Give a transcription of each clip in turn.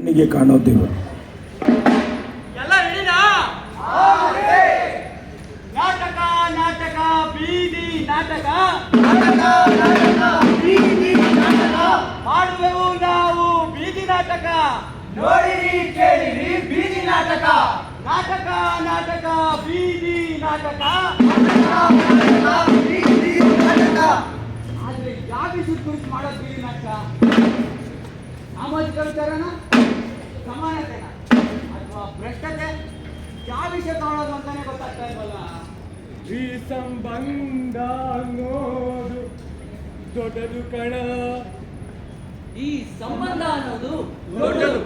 ಕಣ್ಣಿಗೆ ಕಾಣೋದಿಲ್ಲ ಎಲ್ಲ ರೆಡಿನಾ ನಾಟಕ ನಾಟಕ ಬೀದಿ ನಾಟಕ. ಮಾಡುವೆವು ನಾವು ಬೀದಿ ನಾಟಕ. ನೋಡಿರಿ ಕೇಳಿರಿ ಬೀದಿ ನಾಟಕ. ನಾಟಕ ನಾಟಕ ಬೀದಿ ನಾಟಕ. ಬೀದಿ ನಾಟಕ ಆದ್ರೆ ಯಾವ ವಿಷಯ ಕುರಿತು ಮಾಡೋದು ಬೀದಿ ನಾಟಕ? ಸಾಮಾಜಿಕ ವಿಚಾರನ? ಸಮಾನತೆನ ಅಥವಾ ಭ್ರಷ್ಟತೆ? ಯಾವ ವಿಷಯ ತಗೊಳ್ಳೋದು ಅಂತಾನೆ ಗೊತ್ತಾಗ್ತಾ ಇಲ್ವಲ್ಲ? ಈ ಸಂಬಂಧ ಅನ್ನೋದು ದೊಡ್ಡದು ಕಣ. ಈ ಸಂಬಂಧ ಅನ್ನೋದು ದೊಡ್ಡದು.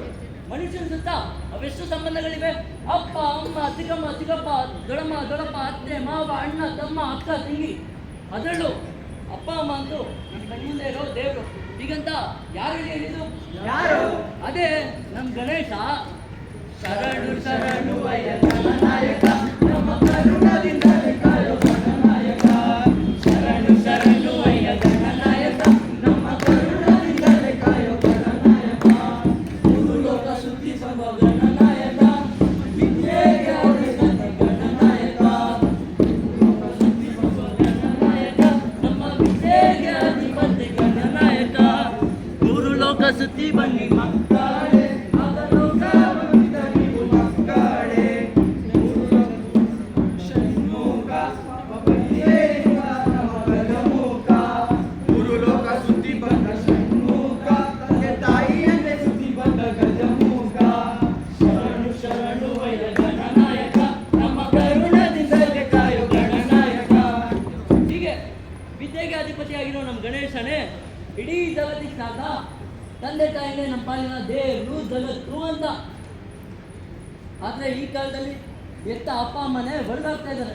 ಮನುಷ್ಯನ ಸುತ್ತ ಅವೆಷ್ಟು ಸಂಬಂಧಗಳಿವೆ? ಅಪ್ಪ ಅಮ್ಮ ಚಿಕ್ಕಮ್ಮ ಚಿಕ್ಕಪ್ಪ ದೊಡಮ್ಮ ದೊಡಪ್ಪ ಅತ್ತೆ ಮಾವ ಅಣ್ಣ ತಮ್ಮ ಅಕ್ಕ ತಂಗಿ. ಅದರಲ್ಲೂ ಅಪ್ಪ ಅಮ್ಮ ಅಂತೂ ನಮ್ಮ ಕಣ್ಣಿಂದ ಇರೋ ದೇವರು. ಹೀಗಂತ ಯಾರು ಹೇಳಿದ್ರು ಯಾರು? ಅದೇ ನಮ್ ಗಣೇಶ. ಶರಣು ಶರಣು ಅಯ್ಯ ನಾಯಕ ನಮ್ಮ ವಿದ್ಯೆಗೆ ಅಧಿಪತಿಯಾಗಿರೋ ನಮ್ಮ ಗಣೇಶನೇ ಇಡೀ ಜಗತ್ತಿಗೆ ಸಾಕ. ತಂದೆ ತಾಯಿನೇ ನಮ್ಮ ಪಾಲಿನ ದೇವರು ಜಗತ್ತು ಅಂತ. ಆದ್ರೆ ಈ ಕಾಲದಲ್ಲಿ ಎತ್ತ ಅಪ್ಪ ಅಮ್ಮನೇ ಹೊರಗಾಗ್ತಾ ಇದ್ದಾರೆ.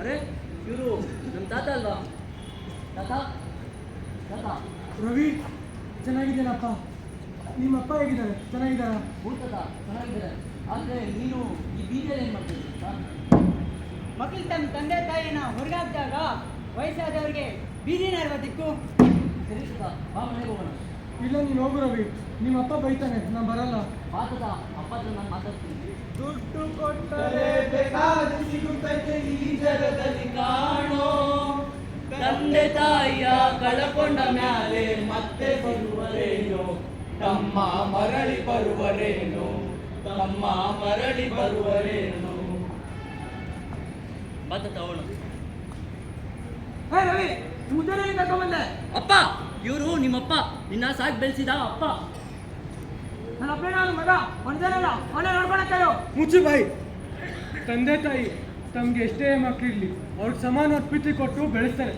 ಅರೆ ಇವರು ನಮ್ಮ ತಾತ ಅಲ್ವಾ? ತಾತ? ತಾತ? ರವಿ ಚೆನ್ನಾಗಿದ್ದೇನಪ್ಪ ನಿಮ್ಮಪ್ಪ ಹೇಗಿದ್ದಾರೆ? ಚೆನ್ನಾಗಿದ್ದಾರ? ಭೂತದ ಚೆನ್ನಾಗಿದ್ದಾರೆ. ಆದ್ರೆ ನೀನು ಈ ಬೀದಿಯಲ್ಲಿ ಏನ್ ಮಾಡ್ತಿದ್ದೆ ಮಕ್ಕಳು ತನ್ನ ತಂದೆ ತಾಯಿನ ಹೊರಗಾಕ್ದಾಗ ವಯಸ್ಸಾದವ್ರಿಗೆ ಬೀದಿ ದಿಕ್ಕು. ಸರಿ ಸುತ ಬಾ ಮನೆಗೆ ಹೋಗೋಣ. ಇಲ್ಲ ನೀನು ಹೋಗು ರವಿ. ನಿಮ್ಮಪ್ಪ ಬೈತಾನೆ ನಾನು ಬರಲ್ಲ. ಆತದ ಅಪ್ಪ ಹತ್ರ ನಾನು ಮಾತಾಡ್ತೀನಿ. ದುಡ್ಡು ಕೊಟ್ಟರೆ ಬೇಕಾದ ಸಿಗುತ್ತೈತೆ ಈ ಜಗದಲ್ಲಿ ಕಾಣೋ. ತಂದೆ ತಾಯಿಯ ಕಳಕೊಂಡ ಮ್ಯಾಲೆ ಮತ್ತೆ ಬರುವರೇನು? ತಮ್ಮ ಮರಳಿ ಬರುವರೇನು? ತಮ್ಮ ಮರಳಿ ಬರುವರೇನು? ಮಾತ ತಗೊಳ್ಳೋ. ಹೇ ರವಿ ಮುದ್ದೆನೇ ಕರ್ಕೊಂಬಂದೆ ಅಪ್ಪ ಇವರು ನಿಮ್ಮಪ್ಪ ನಿನ್ನ ಸಾಕ್ ಬೆಳೆಸಿದ ಅಪ್ಪ. ನನ್ನ ಅಪ್ಪ ನಾನು ಮಗ ಒಂದೇನಲ್ಲ ಅವನೇ ನೋಡ್ಕೊಳಕ್ಕಾಯೋ ಮುಚ್ಚು ಬಾಯಿ. ತಂದೆ ತಾಯಿ ತಮ್ಗೆ ಎಷ್ಟೇ ಮಕ್ಕಳಿರ್ಲಿ ಅವ್ರಿಗೆ ಸಮಾನ ಪ್ರೀತಿ ಕೊಟ್ಟು ಬೆಳೆಸ್ತಾರೆ.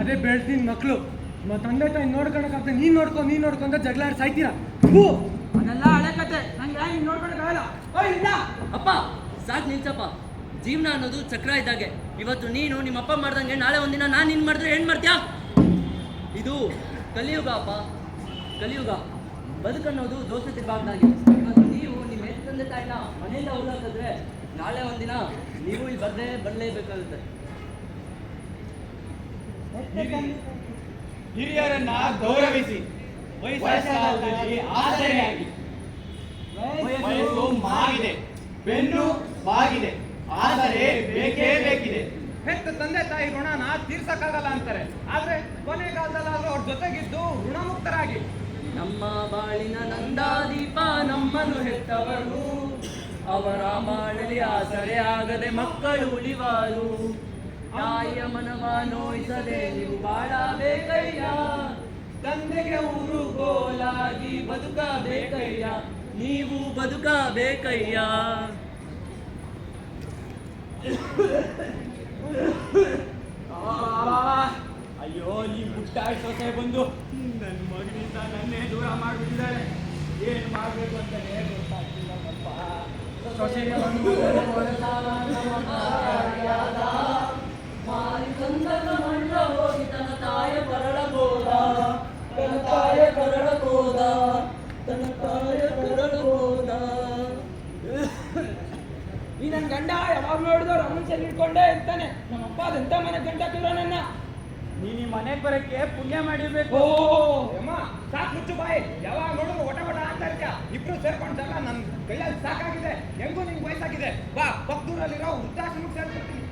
ಅದೇ ಬೆಳೆದಿನ ಮಕ್ಕಳು ನಮ್ಮ ತಂದೆ ತಾಯಿ ನೋಡ್ಕೊಳಕ್ಕಾಗ್ತದೆ ನೀನು ನೋಡ್ಕೊ ನೀನು ನೋಡ್ಕೊಂತ ಜಗಳ ಆಡಿ ಸಾಯ್ತೀರಾ ಹೂ ಅದೆಲ್ಲ ಹಳೆ ಕತೆ. ನಂಗೆ ಯಾಕೆ ನೋಡ್ಕೊಳಕ್ಕಾಗಲ್ಲ ಓಯ್ ಇಲ್ಲ. ಅಪ್ಪ ಸಾಕ್ ನಿಲ್ಸಪ್ಪ. ಜೀವನ ಅನ್ನೋದು ಚಕ್ರ ಇದ್ದಾಗೆ. ಇವತ್ತು ನೀನು ನಿಮ್ಮ ಅಪ್ಪ ಮಾಡ್ದಂಗೆ ನಾಳೆ ಒಂದಿನ ನಾನು ನಿನ್ ಮಾಡಿದ್ರೆ ಏನ್ ಮಾಡ್ತೀಯಾ? ಇದು ಕಲಿಯುಗ ಅಪ್ಪ. ಕಲಿಯುಗ. ಬದುಕನ್ನೋದು ದೋಸೆ ತಿರ್ಬಾರ್ದಾಗೆ. ಇವತ್ತು ನೀವು ನಿಮ್ಮ ಹೆತ್ತ ತಂದೆ ತಾಯಿನ ಮನೆಯಿಂದ ಹೋಗ್ಲಾಕಿದ್ರೆ ನಾಳೆ ಒಂದಿನ ನೀವು ಇಲ್ಲಿ ಬರ್ದೇ ಬರಲೇಬೇಕಾಗುತ್ತೆ. ಹಿರಿಯರನ್ನ ಗೌರವಿಸಿ. ವಯಸ್ಸು ಮಾಗಿದೆ. ಬೆನ್ನು ಬಾಗಿದೆ. ಆದರೆ ಬೇಕೇ ಬೇಕಿದೆ. ಹೆತ್ತ ತಂದೆ ತಾಯಿ ಋಣನ ತೀರ್ಸಕ್ಕಾಗಲ್ಲ ಅಂತಾರೆ. ಆದ್ರೆ ಕೊನೆಗಾಲದಲ್ಲಾದ್ರೂ ಅವ್ರ ಜೊತೆಗಿದ್ದು ಋಣಮುಕ್ತರಾಗಿ. ನಮ್ಮ ಬಾಳಿನ ನಂದಾದೀಪ ನಮ್ಮನ್ನು ಹೆತ್ತವರು ಅವರ ಬಾಳಲಿ ಆಸರೆ ಆಗದೆ ಮಕ್ಕಳು ಉಳಿವಾರು. ತಾಯಿಯ ಮನವ ನೋಯಿಸದೆ ನೀವು ಬಾಳಬೇಕಯ್ಯ ತಂದೆಗೆ ಊರು ಗೋಲಾಗಿ ಬದುಕಬೇಕಯ್ಯ. ನೀವು ಬದುಕಬೇಕಯ್ಯ. ಅಯ್ಯೋ ಈ ಮುಟ್ಟಾಳ್ ಸೊಸೆ ಬಂದು ನನ್ನ ಮಗನಿಂದ ನನ್ನೇ ದೂರ ಮಾಡಿಬಿಟ್ಟಿದ್ದಾರೆ ಏನು ಮಾಡಬೇಕು ಅಂತಾನೆ ಗೊತ್ತಾಗ್ತಿಲ್ಲ ಸೊಸೆಗೆ ಒಂದು ಮಾರಿ ಚಂದನ ಮಣ್ಣ ಹೋಗಿ ತನ್ನ ತಾಯ ಕೊರಳಬೋದ ತನ್ನ ತಾಯ ಕೊರಳಬೋದ ತನ್ನ ತಾಯ ಕೊರಳಬೋದ ಈ ನನ್ನ ಗಂಡ ಯಾವಾಗ ನೋಡಿದ್ರು ರಮಣ್ ಹಿಡ್ಕೊಂಡೇ ಇರ್ತಾನೆ ನಮ್ಮ ಅಪ್ಪ ಅದೆಂತ ಮನೆ ಗಂಡ ನನ್ನ? ನೀನು ಈ ಮನೆಗೆ ಬರಕ್ಕೆ ಪುಣ್ಯ ಮಾಡಿರ್ಬೇಕು. ಅಮ್ಮ ಸಾಕು ಸೇರ್ಕೊಂಡಲ್ಲ ನನ್ನ ಕೈಯಲ್ಲಿ ಸಾಕಾಗಿದೆ. ಹೆಂಗೂ ನಿಂಗೆ ವಯಸ್ಸಾಗಿದೆ. ಬಾ ಪಕ್ಕದೂರಲ್ಲಿರೋ ವೃದ್ಧಾಶ್ರಮಕ್ಕೆ ಸೇರ್ಕೊಡ್ತೀನಿ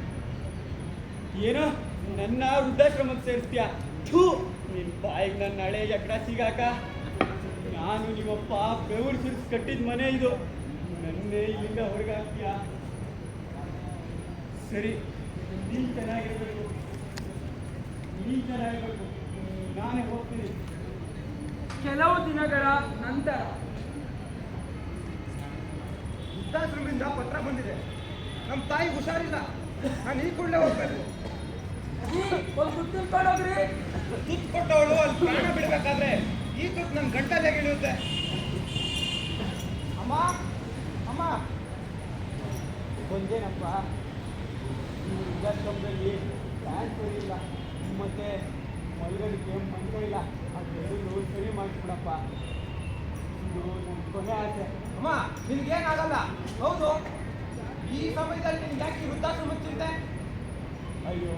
ಏನು? ನನ್ನ ವೃದ್ಧಾಶ್ರಮಕ್ಕೆ ಸೇರಿಸ್ತೀಯ? ಥೂ ನಿನ್ ಬಾಯಿಗೆ ನನ್ನ ಹಳೆ ಎಕಡ ಸಿಗಾಕ. ನಾನು ನಿಮ್ಮಪ್ಪ ಬೆವರು ಸುರಿಸಿ ಕಟ್ಟಿದ ಮನೆ ಇದು. ನನ್ನೇ ಇಲ್ಲಿಂದ ಹೊರಗೆ ಹಾಕ್ತೀಯ ಸರಿ. ನೀನು ಚೆನ್ನಾಗಿರ್ಬೇಕು. ನೀನು ಚೆನ್ನಾಗಿರ್ಬೇಕು. ನಾನೇ ಹೋಗ್ತೀನಿ. ಕೆಲವು ದಿನಗಳ ನಂತರ ವೃದ್ಧಾಶ್ರಮದಿಂದ ಪತ್ರ ಬಂದಿದೆ. ನಮ್ಮ ತಾಯಿ ಹುಷಾರಿಲ್ಲ. ನಾನು ಈ ಕೂಡಲೇ ಹೋಗ್ಬೇಕು ಒಂದು ತಿಳ್ಕೊಂಡೋಗ್ರಿ ತುತ್ತು ಕೊಟ್ಟವಳು ಅಲ್ಲಿ ಪ್ರಾಣ ಬಿಡಬೇಕಾದ್ರೆ ಈ ತುತ್ತು ನನ್ನ ಗಂಟಲೆ ಇಳಿಯುತ್ತೆ. ಅಮ್ಮ ಅಮ್ಮ. ಬಂದೇನಪ್ಪ ಈ ವೃದ್ಧಾಶ್ರಮದಲ್ಲಿ ಫ್ಯಾನ್ ಸರಿ ಇಲ್ಲ ಮತ್ತೆ ಇಲ್ಲ ಮಂಚಗಳಿಲ್ಲ ಅದೆರಡು ಸರಿ ಮಾಡಿಸ್ಬಿಡಪ್ಪ. ಇದು ನನ್ನ ಕೊನೆ ಆಸೆ. ಅಮ್ಮ ನಿನ್ಗೇನಾಗಲ್ಲ? ಹೌದು ಈ ಸಮಯದಲ್ಲಿ ನಿನ್ಗೆ ಯಾಕೆ ಈ ವೃದ್ಧಾಶ್ರಮ ಚಿಂತೆ ಅಯ್ಯೋ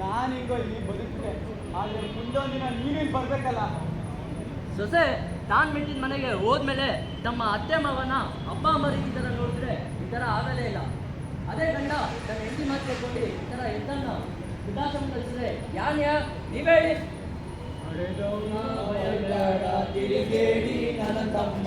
ನಾನು ಹಿಂಗೋ ಇಲ್ಲಿ ಬದುಕಿದೆ ಆದರೆ ಮುಂದೊಂದು ದಿನ ನೀನೇನು ಬರಬೇಕಲ್ಲ. ಸೊಸೆ ತಾನ್ ಬಿಟ್ಟಿದ್ದ ಮನೆಗೆ ಹೋದ್ಮೇಲೆ ತಮ್ಮ ಅತ್ತೆ ಮಾವನ ಅಪ್ಪ ಅಮ್ಮ ರೀತಿ ಥರ ನೋಡಿದ್ರೆ ಈ ಥರ ಆಗಲೇ ಇಲ್ಲ. ಅದೇ ಗಂಡ, ತನ್ನ ಹೆಂಡತಿ ಮಾತ್ರೆ ಕೇಳ್ಕೊಂಡು ಈ ಎದ್ದನ್ನ ವೃದ್ಧಾಶ್ರಮ ಕಳಿಸಿದ್ರೆ ಯಾನ್ ಯಾ? ನೀವೇ ಹೇಳಿ ತಿರುಗೇಡಿ ನನ್ನ ತಮ್ಮ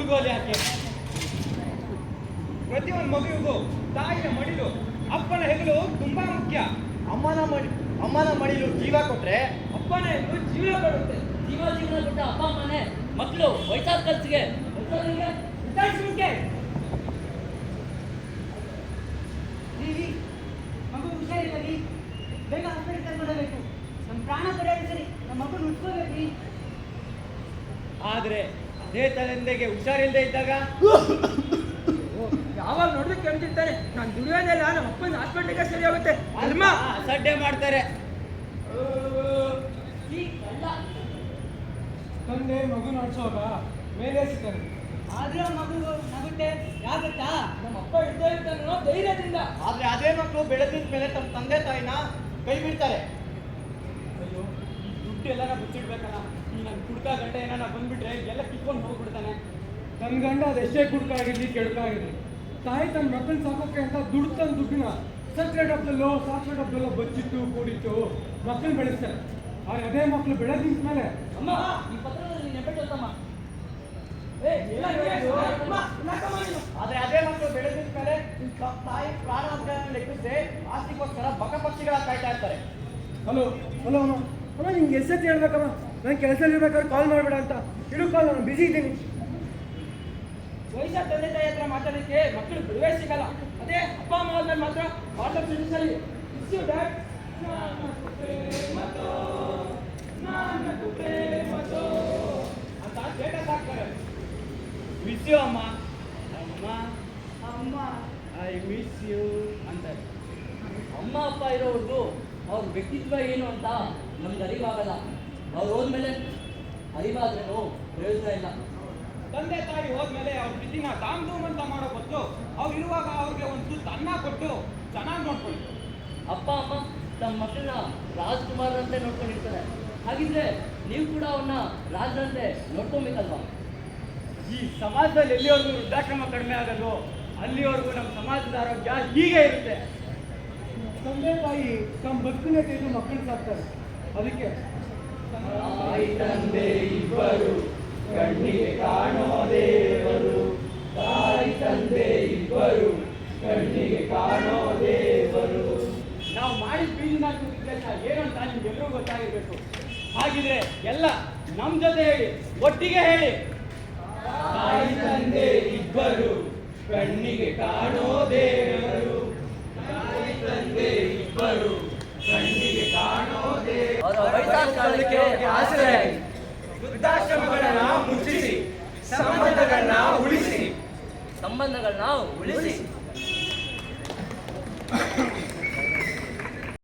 ಊರ್ಗೋಲಿ ಹಾಕಿ. ಪ್ರತಿಯೊಂದು ಮಗುವಿಗೂ ತಾಯಿಯ ಮಡಿಲು ಅಪ್ಪನ ಹೆಗಲು ತುಂಬಾ ಮುಖ್ಯ. ಅಮ್ಮನ ಮಡಿ ಅಮ್ಮನ ಮಡಿಲು ಜೀವ ಕೊಟ್ರೆ ಅಪ್ಪನ ಹೆಗಲು ಜೀವ ಕೊಡುತ್ತೆ. ಜೀವ ಜೀವನ ಕೊಟ್ಟ ಅಪ್ಪ ಅಮ್ಮನೆ ಮಕ್ಕಳು ವಯಸ್ಸಾದ ಖರ್ಚಿಗೆ ಮಗು ಹುಷಾರಿಲ್ಲ ರೀ ಬೇಗ ಹಾಸ್ಪಿಟಲ್ ಕರ್ಕೊಂಡೋಗ್ಬೇಕು ನಮ್ಮ ಪ್ರಾಣ ಪಡೆಯೋದು ಸರಿ ನಮ್ಮ ಮಗು ಉಟ್ಕೋಬೇಕು ರೀ ಆದರೆ ಅದೇ ತಂದೆಗೆ ಹುಷಾರಿಲ್ಲದೆ ಇದ್ದಾಗ? ಯಾವಾಗ ನೋಡಿದ್ರೆ ಕೇಳ್ತಿರ್ತಾರೆ. ನಾನು ದುಡಿಯೋದಿಲ್ಲ ನಮ್ಮ ಅಪ್ಪನ ಹಾಸ್ಪಿಟ್ಲಿಗೆ ಸರಿ ಹೋಗುತ್ತೆ. ಅಲ್ಮ ಸಡ್ಡೆ ಮಾಡ್ತಾರೆ. ತಂದೆ ಮಗು ನಡೆಸುವಾಗ ಮೇಲೆ ಸಿಗ್ತಾರೆ ಆದ್ರೆ ಮಗು ನಗುತ್ತೆ ಯಾಕಾ ನಮ್ಮ ಅಪ್ಪ ಇದ್ದೇ ಇರ್ತಾನೋ ಧೈರ್ಯದಿಂದ. ಆದ್ರೆ ಅದೇ ಮಕ್ಕಳು ಬೆಳೆದಿದ ಮೇಲೆ ತಮ್ಮ ತಂದೆ ತಾಯಿನ ಕೈ ಬಿಡ್ತಾರೆ. ದುಡ್ಡು ಎಲ್ಲಾರ ಮುಚ್ಚಿಡ್ಬೇಕಲ್ಲ ಈ ನನ್ನ ಕುಡ್ಕ ಗಂಡ ಏನಾರ ಬಂದ್ಬಿಟ್ರೆ ಎಲ್ಲ ಕಿತ್ಕೊಂಡು ಹೋಗ್ಬಿಡ್ತಾನೆ. ನನ್ನ ಗಂಡ ಅದೆಷ್ಟೇ ಕುಡ್ಕಾಗಿರ್ಲಿ ಕೆಡ್ಕಾಗಿರ್ಲಿ. ತಾಯಿ ತನ್ನ ಮಕ್ಕಳ ಸಾಕೋಕೆ ಅಂತ ದುಡ್ಡು ತಂದು ದುಡ್ಡಿನ ಸಕ್ರೆ ಡಬ್ಬದಲ್ಲೋ ಸಾಕ್ರೆ ಡಬ್ಬದಲ್ಲೋ ಬಚ್ಚಿತ್ತು ಕೂಡಿತ್ತು ಮಕ್ಕಳು ಬೆಳೆಸ್ತಾರೆ. ಆದ್ರೆ ಅದೇ ಮಕ್ಕಳು ಬೆಳೆದ ಮೇಲೆ ಅಮ್ಮ ಈ ಪತ್ರದಲ್ಲಿ ನೆಪಟ್ಟಮ್ಮ ಆದ್ರೆ ಅದೇ ಮಕ್ಕಳು ಬೆಳೆದ ಮೇಲೆ ತಾಯಿ ಪ್ರಾಣ ಆಸ್ತಿಗೋಸ್ಕರ ಬಕ ಪಕ್ಷಿಗಳ ಕಾಯ್ತಾ ಇರ್ತಾರೆ. Hello hello. ಅಮ್ಮ ನಿಂಗೆ ಎಷ್ಟೊತ್ತು ಹೇಳ್ಬೇಕಮ್ಮ. ನಾನು ಕೆಲಸದಲ್ಲಿ ಇರ್ಬೇಕಾದ್ರೆ ಕಾಲ್ ಮಾಡಬೇಡ ಅಂತ. ಇಡು ಕಾಲ್ ನಾನು ಬಿಸಿ ಇದ್ದೀನಿ. ವಯಸ್ಸಾದ ತಂದೆ ತಾಯಿ ಹತ್ರ ಮಾತಾಡಲಿಕ್ಕೆ ಮಕ್ಕಳು ಬಿಡುವೆ ಸಿಗಲ್ಲ. ಅದೇ ಅಪ್ಪ ಅಮ್ಮ ಆದ್ಮೇಲೆ ಮಾತ್ರ ವಾಟ್ಸಪ್ ಸ್ಟೇಟಸಲ್ಲಿ ಇಸ್ಯು you, dad." ನನ್ನ ಪ್ರೇಮತೋ, ನನ್ನ ಅಂತ ಸ್ಟೇಟಸ್ ಹಾಕ್ತಾರೆ ಮಿಸ್ ಯು ಅಮ್ಮ. ಅಮ್ಮ. ಅಮ್ಮ. ಐ ಮಿಸ್ ಯು ಅಂತಾರೆ. ಅಮ್ಮ ಅಪ್ಪ ಇರೋವರೆಗೂ ಅವ್ರ ವ್ಯಕ್ತಿತ್ವ ಏನು ಅಂತ ನಮ್ಗೆ ಅರಿವಾಗಲ್ಲ. ಅವ್ರು ಹೋದ್ಮೇಲೆ ಅರಿವಾದ್ರೇನು ಪ್ರಯೋಜನ ಇಲ್ಲ. ತಂದೆ ತಾಯಿ ಹೋದ್ಮೇಲೆ ಅವ್ರ ಬಿದ್ದಿನ ದಾಮ್ ಧೂಮ್ ಅಂತ ಮಾಡೋ ಬದಲು ಅವ್ರು ಇರುವಾಗ ಅವ್ರಿಗೆ ಒಂದು ತುತ್ತು ಅನ್ನ ಕೊಟ್ಟು ಚೆನ್ನಾಗಿ ನೋಡ್ಕೊಳ್ಳಿ. ಅಪ್ಪ ಅಮ್ಮ ತಮ್ಮ ಮಕ್ಕಳನ್ನ ರಾಜ್ಕುಮಾರ್ ಅಂತೆ ನೋಡ್ಕೊಂಡಿರ್ತಾರೆ. ಹಾಗಿದ್ರೆ ನೀವು ಕೂಡ ಅವನ್ನ ರಾಜರಂತೆ ನೋಡ್ಕೊಬೇಕಲ್ವಾ? ಈ ಸಮಾಜದಲ್ಲಿ ಎಲ್ಲಿವರೆಗೂ ವೃದ್ಧಾಶ್ರಮ ಕಡಿಮೆ ಆಗೋದು ಅಲ್ಲಿವರೆಗೂ ನಮ್ಮ ಸಮಾಜದ ಆರೋಗ್ಯ ಹೀಗೆ ಇರುತ್ತೆ. ತಂದೆ ತಾಯಿ ತಮ್ಮ ಬದುಕನ್ನೇ ತೆಗೆದು ಮಕ್ಕಳು ಸಾಕ್ತಾರೆ. ಅದಕ್ಕೆ ತಾಯಿ, ತಂದೆ ಇಬ್ಬರು, ಕಣ್ಣಿಗೆ ಕಾಣೋ ದೇವರು. ತಾಯಿ, ತಂದೆ ಇಬ್ಬರು, ಕಣ್ಣಿಗೆ ಕಾಣೋ ದೇವರು. ನಾವು ಮಾಡಿದ ಬೀಜನ ಏನಂತ ನಿಮ್ಗೆ ಎಲ್ಲರೂ ಗೊತ್ತಾಗಿರ್ಬೇಕು. ಹಾಗಿದ್ರೆ ಎಲ್ಲ ನಮ್ಮ ಜೊತೆ ಹೇಳಿ, ಒಟ್ಟಿಗೆ ಹೇಳಿ ತಾಯಿ ತಂದೆ ಇಬ್ಬರು ಕಣ್ಣಿಗೆ ಕಾಣೋ ದೇವರು ವಯಸ್ಸಾದ ಕಾಲಕ್ಕೆ ಆಸರೆ. ವೃದ್ಧಾಶ್ರಮಗಳನ್ನ ಮುಚ್ಚಿಸಿ ಸಂಬಂಧಗಳನ್ನ ಉಳಿಸಿ. ಸಂಬಂಧಗಳನ್ನ ಉಳಿಸಿ.